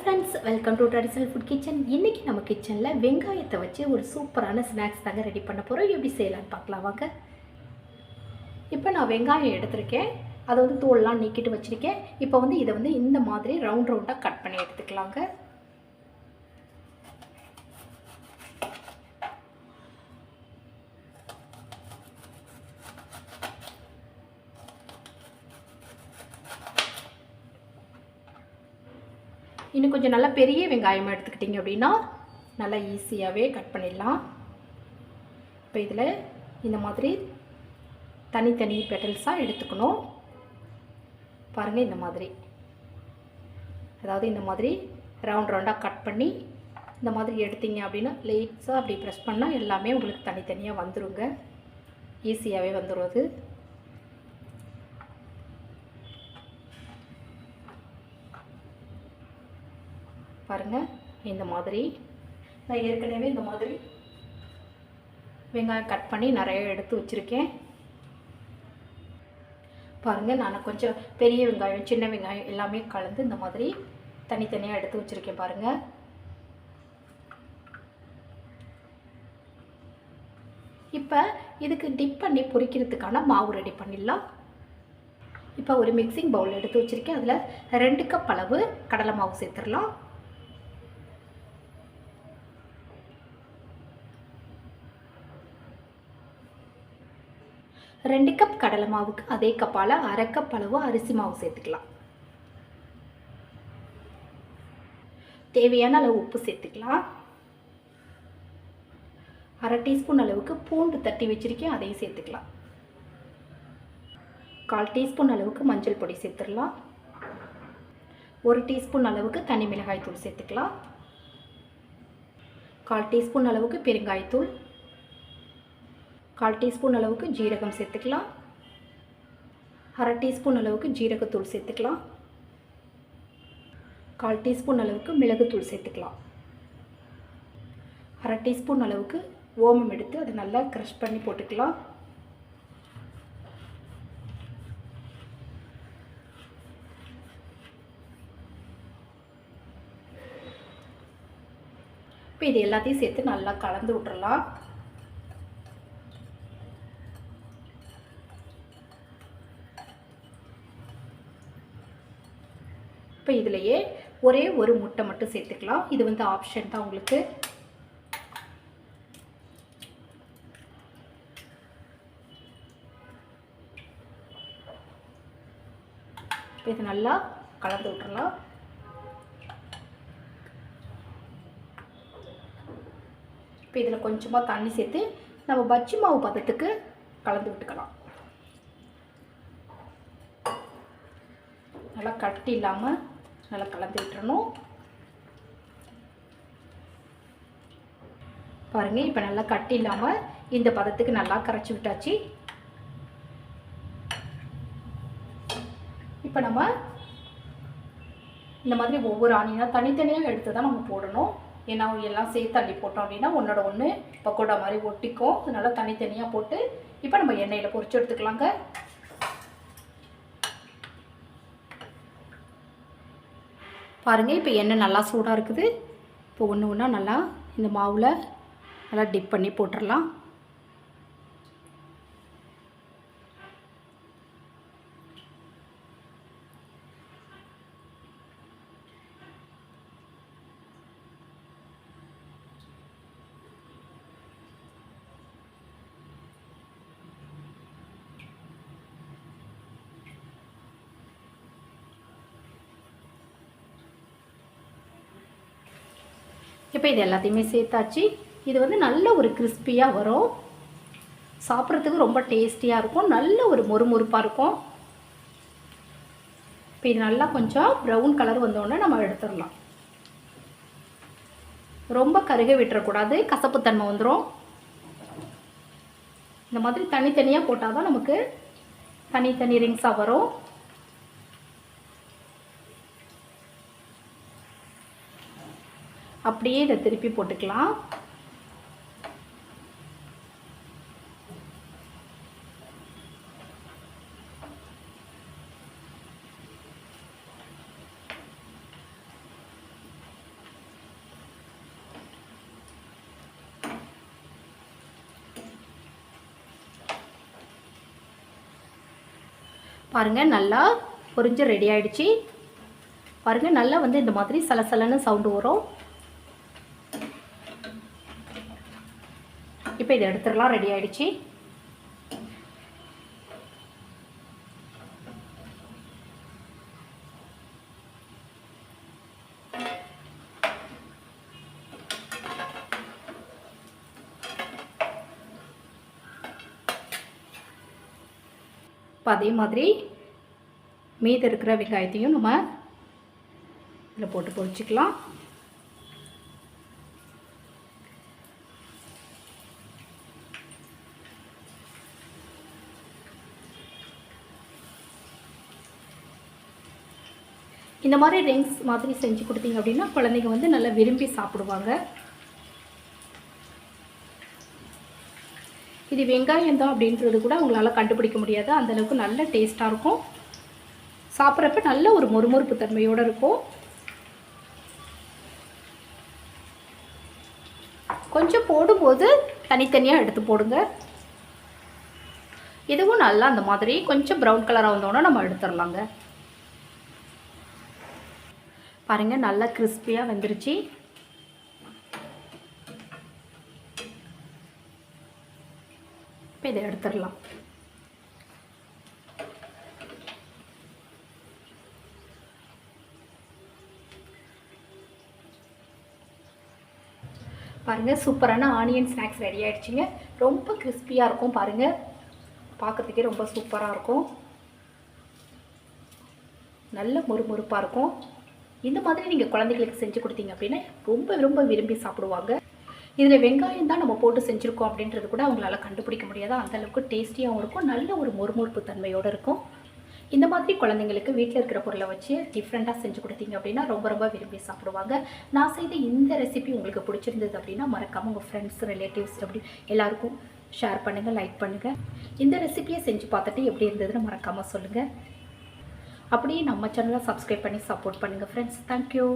Friends welcome to traditional food kitchen இன்றைக்கி நம்ம கிச்சனில் வெங்காயத்தை வச்சு ஒரு சூப்பரான ஸ்நாக்ஸ் தாங்க ரெடி பண்ண போகிறோம் எப்படி செய்யலான்னு பார்க்கலாம் வாங்க. இப்போ நான் வெங்காயம் எடுத்திருக்கேன். அதை வந்து தோல்லாம் நீக்கிட்டு வச்சுருக்கேன். இப்போ வந்து இதை வந்து இந்த மாதிரி ரவுண்ட் ரவுண்டாக கட் பண்ணி எடுத்துக்கலாங்க. இன்னும் கொஞ்சம் நல்லா பெரிய வெங்காயம் எடுத்துக்கிட்டிங்க அப்படின்னா நல்லா ஈஸியாகவே கட் பண்ணிடலாம். இப்போ இதில் இந்த மாதிரி தனித்தனி பெட்டல்ஸாக எடுத்துக்கணும். பாருங்கள் இந்த மாதிரி. அதாவது இந்த மாதிரி ரவுண்ட் ரவுண்டாக கட் பண்ணி இந்த மாதிரி எடுத்தீங்க அப்படின்னா லேட்ஸாக அப்படி ப்ரெஸ் பண்ணால் எல்லாமே உங்களுக்கு தனித்தனியாக வந்துருங்க. ஈஸியாகவே வந்துடும் பாருங்கள் இந்த மாதிரி. நான் ஏற்கனவே இந்த மாதிரி வெங்காயம் கட் பண்ணி நிறைய எடுத்து வச்சுருக்கேன். பாருங்கள் நான் கொஞ்சம் பெரிய வெங்காயம் சின்ன வெங்காயம் எல்லாமே கலந்து இந்த மாதிரி தனித்தனியாக எடுத்து வச்சுருக்கேன் பாருங்கள் இப்போ இதுக்கு டிப் பண்ணி பொரிக்கிறதுக்கான மாவு ரெடி பண்ணிடலாம். இப்போ ஒரு மிக்சிங் பவுல் எடுத்து வச்சுருக்கேன். அதில் ரெண்டு கப் அளவு கடலை மாவு சேர்த்துடலாம். ரெண்டு கப் கடலை மாவுக்கு அதே கப்பால் அரை கப் அளவு அரிசி மாவு சேர்த்துக்கலாம். தேவையான அளவு உப்பு சேர்த்துக்கலாம். அரை டீஸ்பூன் அளவுக்கு பூண்டு தட்டி வச்சுருக்கேன் அதையும் சேர்த்துக்கலாம். கால் டீஸ்பூன் அளவுக்கு மஞ்சள் பொடி சேர்த்துடலாம். ஒரு டீஸ்பூன் அளவுக்கு தனி மிளகாய் தூள் சேர்த்துக்கலாம். கால் டீஸ்பூன் அளவுக்கு பெருங்காயத்தூள். கால் டீஸ்பூன் அளவுக்கு ஜீரகம் சேர்த்துக்கலாம். அரை டீஸ்பூன் அளவுக்கு ஜீரகத்தூள் சேர்த்துக்கலாம். கால் டீஸ்பூன் அளவுக்கு மிளகுத்தூள் சேர்த்துக்கலாம். அரை டீஸ்பூன் அளவுக்கு ஓமம் எடுத்து அதை நல்லா க்ரஷ் பண்ணி போட்டுக்கலாம். இப்போ இது எல்லாத்தையும் சேர்த்து நல்லா கலந்து விட்டுறலாம். இப்போ இதிலையே ஒரே ஒரு முட்டை மட்டும் சேர்த்துக்கலாம். இது வந்து ஆப்ஷன் தான் உங்களுக்கு. இப்போ இது நல்லா கலந்து விட்டுறலாம். இப்போ இதில் கொஞ்சமாக தண்ணி சேர்த்து நம்ம பஜ்ஜி மாவு பதத்துக்கு கலந்து விட்டுக்கலாம். நல்லா கட்டி இல்லாமல் நல்லா கலந்து விட்டுறணும். பாருங்கள் இப்போ நல்லா கட்டி இல்லாமல் இந்த பதத்துக்கு நல்லா கரைச்சி விட்டாச்சு. இப்போ நம்ம இந்த மாதிரி ஒவ்வொரு ஆணியாக தனித்தனியாக எடுத்து தான் நம்ம போடணும். ஏன்னா எல்லாம் சேர்த்து அள்ளி போட்டோம் அப்படின்னா ஒன்றோட ஒன்று பக்கோடா மாதிரி ஒட்டிக்கும். அதனால் தனித்தனியாக போட்டு இப்போ நம்ம எண்ணெயில் பொறிச்சு எடுத்துக்கலாங்க. பாருங்கள் இப்போ எண்ணெய் நல்லா சூடாக இருக்குது. இப்போ ஒன்று ஒன்றா நல்லா இந்த மாவில் நல்லா டிப் பண்ணி போட்டுடலாம் இப்போ இது எல்லாத்தையுமே சேர்த்தாச்சு. இது வந்து நல்ல ஒரு கிறிஸ்பியாக வரும். சாப்பிட்றதுக்கு ரொம்ப டேஸ்டியாக இருக்கும். நல்ல ஒரு மொறுமொறுப்பாக இருக்கும். இப்போ இது நல்லா கொஞ்சம் ப்ரௌன் கலர் வந்தோடனே நம்ம எடுத்துடலாம். ரொம்ப கருக விட்டுறக்கூடாது. கசப்புத்தன்மை வந்துடும் இந்த மாதிரி தனித்தனியாக போட்டால் தான் நமக்கு தனித்தனி ரிங்ஸாக வரும். அப்படியே இதை திருப்பி போட்டுக்கலாம். பாருங்க நல்லா பொரிஞ்சு ரெடி ஆயிடுச்சு. பாருங்க நல்லா வந்து இந்த மாதிரி சலசலன்னு சவுண்டு வரும். இப்போ இதை எடுத்துடலாம். ரெடி ஆயிடுச்சு. இப்போ அதே மாதிரி மீதி இருக்கிற வெங்காயத்தையும் நம்ம இதில் போட்டு பொரிச்சிக்கலாம் இந்த மாதிரி ரிங்ஸ் மாதிரி செஞ்சு கொடுத்தீங்க அப்படின்னா குழந்தைங்க வந்து நல்லா விரும்பி சாப்பிடுவாங்க. இது வெங்காயம் தான் அப்படின்றது கூட உங்களால் கண்டுபிடிக்க முடியாது. அந்தளவுக்கு நல்ல டேஸ்ட்டாக இருக்கும். சாப்பிட்றப்ப நல்ல ஒரு மொறுமொறுப்பு தன்மையோடு இருக்கும். கொஞ்சம் போடும்போது தனித்தனியாக எடுத்து போடுங்க. இதுவும் நல்லா அந்த மாதிரி கொஞ்சம் ப்ரௌன் கலராக வந்தோன்னா நம்ம எடுத்துடலாங்க. பாருங்கள் நல்லா கிறிஸ்பியாக வந்துருச்சு. இப்போ இதை எடுத்துடலாம். பாருங்கள் சூப்பரான ஆனியன் ஸ்நாக்ஸ் ரெடி ஆகிடுச்சிங்க ரொம்ப கிறிஸ்பியாக இருக்கும் பாருங்கள் பார்க்குறதுக்கே ரொம்ப சூப்பராக இருக்கும். நல்ல மொறுமொறுப்பாக இருக்கும். இந்த மாதிரி நீங்கள் குழந்தைகளுக்கு செஞ்சு கொடுத்தீங்க அப்படின்னா ரொம்ப ரொம்ப விரும்பி சாப்பிடுவாங்க. இதில் வெங்காயம் தான் நம்ம போட்டு செஞ்சுருக்கோம் அப்படின்றது கூட அவங்களால கண்டுபிடிக்க முடியாது. அந்தளவுக்கு டேஸ்டியாகவும் இருக்கும். நல்ல ஒரு மொறுமொறுப்பு தன்மையோடு இருக்கும். இந்த மாதிரி குழந்தைங்களுக்கு வீட்டில் இருக்கிற பொருளை வச்சு டிஃப்ரெண்ட்டாக செஞ்சு கொடுத்தீங்க அப்படின்னா ரொம்ப ரொம்ப விரும்பி சாப்பிடுவாங்க. நான் செய்த இந்த ரெசிபி உங்களுக்கு பிடிச்சிருந்தது அப்படின்னா மறக்காமல் உங்கள் ஃப்ரெண்ட்ஸ் ரிலேட்டிவ்ஸ் அப்படி எல்லாருக்கும் ஷேர் பண்ணுங்கள் லைக் பண்ணுங்கள் இந்த ரெசிபியை செஞ்சு பார்த்துட்டு எப்படி இருந்ததுன்னு மறக்காமல் சொல்லுங்கள் அப்படியே நம்ம சேனலை சப்ஸ்கிரைப் பண்ணி சப்போர்ட் பண்ணுங்கள் ஃப்ரெண்ட்ஸ் தேங்க்யூ